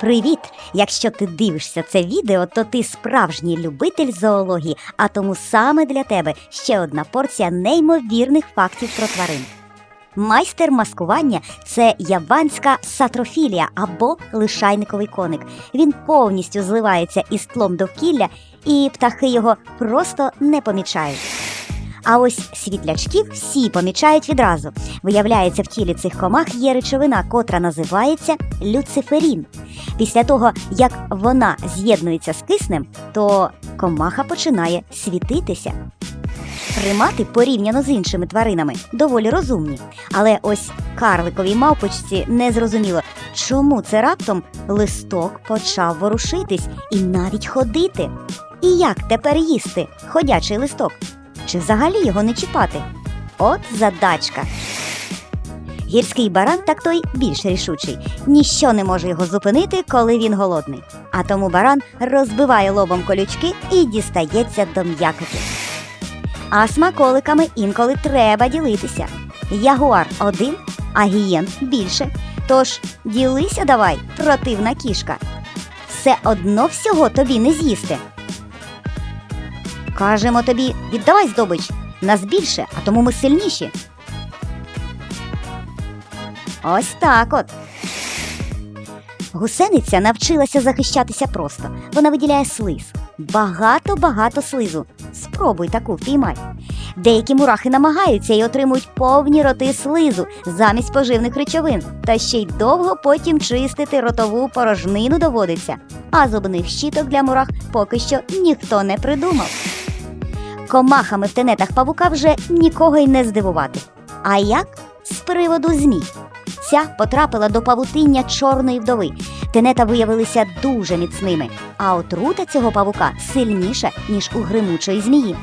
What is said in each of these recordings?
Привіт! Якщо ти дивишся це відео, то ти справжній любитель зоології, а тому саме для тебе ще одна порція неймовірних фактів про тварин. Майстер маскування це яванська сатрофілія або лишайниковий коник. Він повністю зливається із тлом довкілля, і птахи його просто не помічають. А ось світлячків всі помічають відразу. Виявляється, в тілі цих комах є речовина, котра називається люциферін. Після того, як вона з'єднується з киснем, то комаха починає світитися. Примати порівняно з іншими тваринами доволі розумні. Але ось карликовій мавпочці не зрозуміло, чому це раптом листок почав ворушитись і навіть ходити. І як тепер їсти ходячий листок? Чи взагалі його не чіпати? От задачка. Гірський баран так той більш рішучий. Ніщо не може його зупинити, коли він голодний. А тому баран розбиває лобом колючки і дістається до м'якоті. А смаколиками інколи треба ділитися. Ягуар один, а гієн більше. Тож ділися давай, противна кішка. Все одно всього тобі не з'їсти. Кажемо тобі, віддавай здобич. Нас більше, а тому ми сильніші. Ось так от. Гусениця навчилася захищатися просто. Вона виділяє слиз. Багато-багато слизу. Спробуй таку впіймай. Деякі мурахи намагаються і отримують повні роти слизу замість поживних речовин, та ще й довго потім чистити ротову порожнину доводиться. А зубних щіток для мурах поки що ніхто не придумав. Комахами в тенетах павука вже нікого й не здивувати. А як з приводу змій? Ця потрапила до павутиння чорної вдови. Тенета виявилися дуже міцними, а отрута цього павука сильніша, ніж у гримучої змії.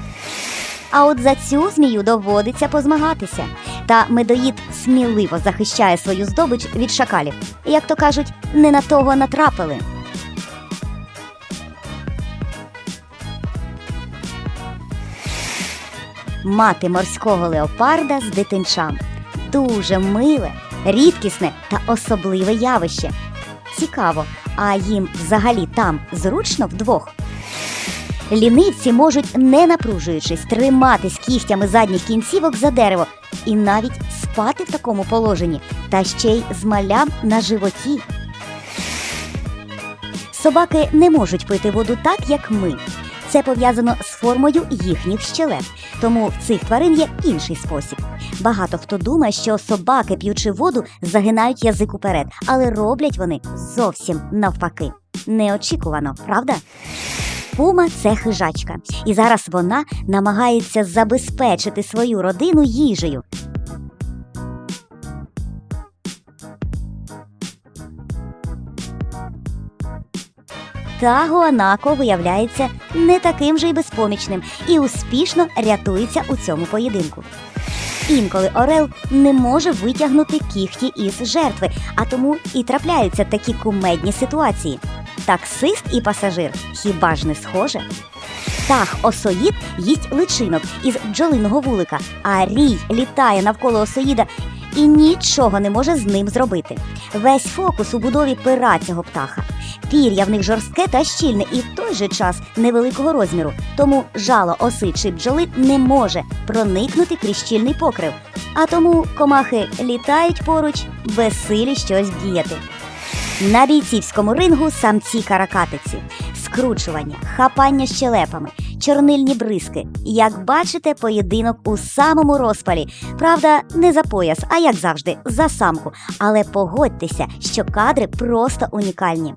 А от за цю змію доводиться позмагатися. Та медоїд сміливо захищає свою здобич від шакалів. Як то кажуть, не на того натрапили. Мати морського леопарда з дитинчам. Дуже миле, рідкісне та особливе явище. Цікаво, а їм взагалі там зручно вдвох. Лінивці можуть, не напружуючись, триматись кігтями задніх кінцівок за дерево і навіть спати в такому положенні, та ще й з малям на животі. Собаки не можуть пити воду так, як ми. Це пов'язано з формою їхніх щелеп, тому в цих тварин є інший спосіб. Багато хто думає, що собаки, п'ючи воду, загинають язик уперед, але роблять вони зовсім навпаки. Неочікувано, правда? Пума це хижачка, і зараз вона намагається забезпечити свою родину їжею. Та Гуанако виявляється не таким же й безпомічним і успішно рятується у цьому поєдинку. Інколи Орел не може витягнути кіхті із жертви, а тому і трапляються такі кумедні ситуації. Таксист і пасажир хіба ж не схоже? Птах осоїд їсть личинок із бджолиного вулика, а рій літає навколо осоїда і нічого не може з ним зробити. Весь фокус у будові пера цього птаха. Пір'я в них жорстке та щільне і в той же час невеликого розміру, тому жало оси чи бджоли не може проникнути крізь щільний покрив. А тому комахи літають поруч, безсилі щось діяти. На бійцівському рингу самці каракатиці, скручування, хапання щелепами, чорнильні бризки. Як бачите, поєдинок у самому розпалі. Правда, не за пояс, а як завжди, за самку. Але погодьтеся, що кадри просто унікальні.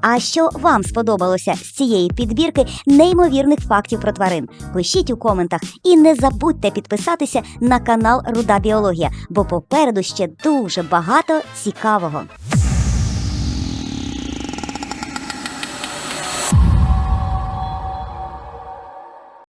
А що вам сподобалося з цієї підбірки неймовірних фактів про тварин? Пишіть у коментах і не забудьте підписатися на канал Руда Біологія, бо попереду ще дуже багато цікавого.